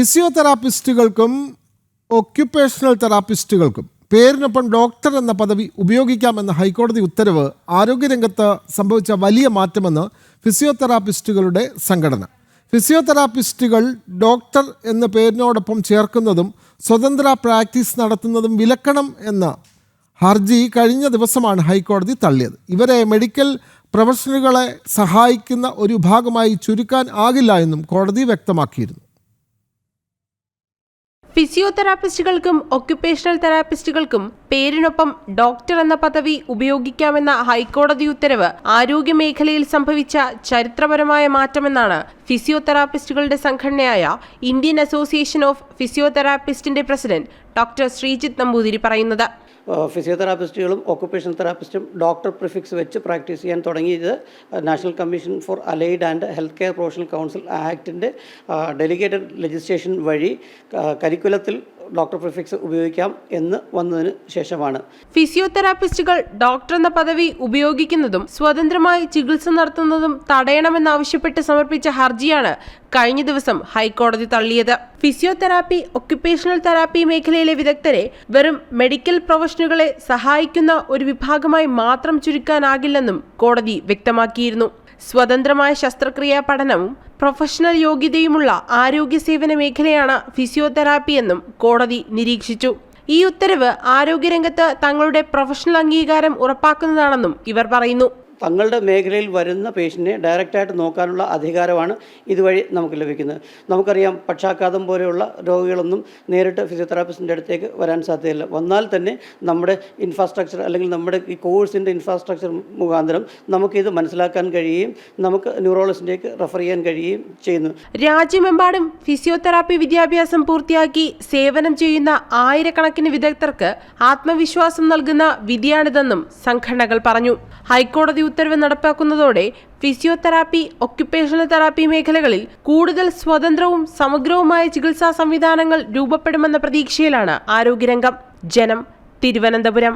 ഫിസിയോതെറാപ്പിസ്റ്റുകൾക്കും occupational തെറാപ്പിസ്റ്റുകൾക്കും പേരിനൊപ്പം doctor എന്ന പദവി ഉപയോഗിക്കാമെന്ന ഹൈക്കോടതി ഉത്തരവ് ആരോഗ്യരംഗത്ത് സംഭവിച്ച വലിയ മാറ്റമെന്ന് ഫിസിയോതെറാപ്പിസ്റ്റുകളുടെ സംഘടന. ഫിസിയോതെറാപ്പിസ്റ്റുകൾ ഡോക്ടർ എന്ന പേരിനോടൊപ്പം ചേർക്കുന്നതും സ്വതന്ത്ര പ്രാക്ടീസ് നടത്തുന്നതും വിലക്കണം എന്ന ഹർജി കഴിഞ്ഞ ദിവസമാണ് ഹൈക്കോടതി തള്ളിയത്. ഇവരെ മെഡിക്കൽ പ്രൊഫഷണലുകളെ സഹായിക്കുന്ന ഒരു ഭാഗമായി ചുരുക്കാൻ ആകില്ല എന്നും കോടതി വ്യക്തമാക്കിയിരുന്നു. ഫിസിയോതെറാപ്പിസ്റ്റുകൾക്കും ഒക്യുപേഷണൽ തെറാപ്പിസ്റ്റുകൾക്കും പേരിനൊപ്പം ഡോക്ടർ എന്ന പദവി ഉപയോഗിക്കാമെന്ന ഹൈക്കോടതി ഉത്തരവ് ആരോഗ്യമേഖലയിൽ സംഭവിച്ച ചരിത്രപരമായ മാറ്റമെന്നാണ് ഫിസിയോതെറാപ്പിസ്റ്റുകളുടെ സംഘടനയായ ഇന്ത്യൻ അസോസിയേഷൻ ഓഫ് ഫിസിയോതെറാപ്പിസ്റ്റിന്റെ പ്രസിഡന്റ് ഡോക്ടർ ശ്രീജിത്ത് നമ്പൂതിരി പറയുന്നത്. ഫിസിയോതെറാപ്പിസ്റ്റുകളും ഓക്കുപേഷൻ തെറാപ്പിസ്റ്റും ഡോക്ടർ പ്രിഫിക്സ് വെച്ച് പ്രാക്ടീസ് ചെയ്യാൻ തുടങ്ങിയത് national commission for allied and health care professional council ആക്ടിന്റെ delegated legislation വഴി കരിക്കുലത്തിൽ ഡോക്ടർ പ്രിഫിക്സ് ഉപയോഗിക്കാം എന്ന് വന്നതിന് ശേഷമാണ്. ഫിസിയോതെറാപ്പിസ്റ്റുകൾ ഡോക്ടർ എന്ന പദവി ഉപയോഗിക്കുന്നതും സ്വതന്ത്രമായി ചികിത്സ നടത്തുന്നതും തടയണമെന്നാവശ്യപ്പെട്ട് സമർപ്പിച്ച ഹർജിയാണ് കഴിഞ്ഞ ദിവസം ഹൈക്കോടതി തള്ളിയത്. ഫിസിയോതെറാപ്പി ഒക്യുപേഷണൽ തെറാപ്പി മേഖലയിലെ വിദഗ്ധരെ വെറും മെഡിക്കൽ പ്രൊഫഷണലുകളെ സഹായിക്കുന്ന ഒരു വിഭാഗമായി മാത്രം ചുരുക്കാനാകില്ലെന്നും കോടതി വ്യക്തമാക്കിയിരുന്നു. സ്വതന്ത്രമായ ശസ്ത്രക്രിയാ പഠനവും പ്രൊഫഷണൽ യോഗ്യതയുമുള്ള ആരോഗ്യ സേവന മേഖലയാണ് ഫിസിയോതെറാപ്പി എന്നും കോടതി നിരീക്ഷിച്ചു. ഈ ഉത്തരവ് ആരോഗ്യരംഗത്ത് തങ്ങളുടെ പ്രൊഫഷണൽ അംഗീകാരം ഉറപ്പാക്കുന്നതാണെന്നും ഇവർ പറയുന്നു. തങ്ങളുടെ മേഖലയിൽ വരുന്ന പേഷ്യന്റിനെ ഡയറക്റ്റായിട്ട് നോക്കാനുള്ള അധികാരമാണ് ഇതുവഴി നമുക്ക് ലഭിക്കുന്നത്. നമുക്കറിയാം പക്ഷാഘാതം പോലെയുള്ള രോഗികളൊന്നും നേരിട്ട് ഫിസിയോതെറാപ്പിസ്റ്റിന്റെ അടുത്തേക്ക് വരാൻ സാധ്യതയില്ല. വന്നാൽ തന്നെ നമ്മുടെ ഇൻഫ്രാസ്ട്രക്ചർ അല്ലെങ്കിൽ നമ്മുടെ ഈ കോഴ്സിന്റെ ഇൻഫ്രാസ്ട്രക്ചർ മുഖാന്തരം നമുക്കിത് മനസ്സിലാക്കാൻ കഴിയുകയും നമുക്ക് ന്യൂറോളജിസ്റ്റിലേക്ക് റെഫർ ചെയ്യാൻ കഴിയുകയും ചെയ്യുന്നു. രാജ്യമെമ്പാടും ഫിസിയോതെറാപ്പി വിദ്യാഭ്യാസം പൂർത്തിയാക്കി സേവനം ചെയ്യുന്ന ആയിരക്കണക്കിന് വിദഗ്ധർക്ക് ആത്മവിശ്വാസം നൽകുന്ന വിധിയാണിതെന്നും സംഘടനകൾ പറഞ്ഞു. ഹൈക്കോടതി ഉത്തരവ് നടപ്പാക്കുന്നതോടെ ഫിസിയോതെറാപ്പി ഒക്യുപ്പേഷണൽ തെറാപ്പി മേഖലകളിൽ കൂടുതൽ സ്വതന്ത്രവും സമഗ്രവുമായ ചികിത്സാ സംവിധാനങ്ങൾ രൂപപ്പെടുമെന്ന പ്രതീക്ഷയിലാണ് ആരോഗ്യരംഗം. ജനം തിരുവനന്തപുരം.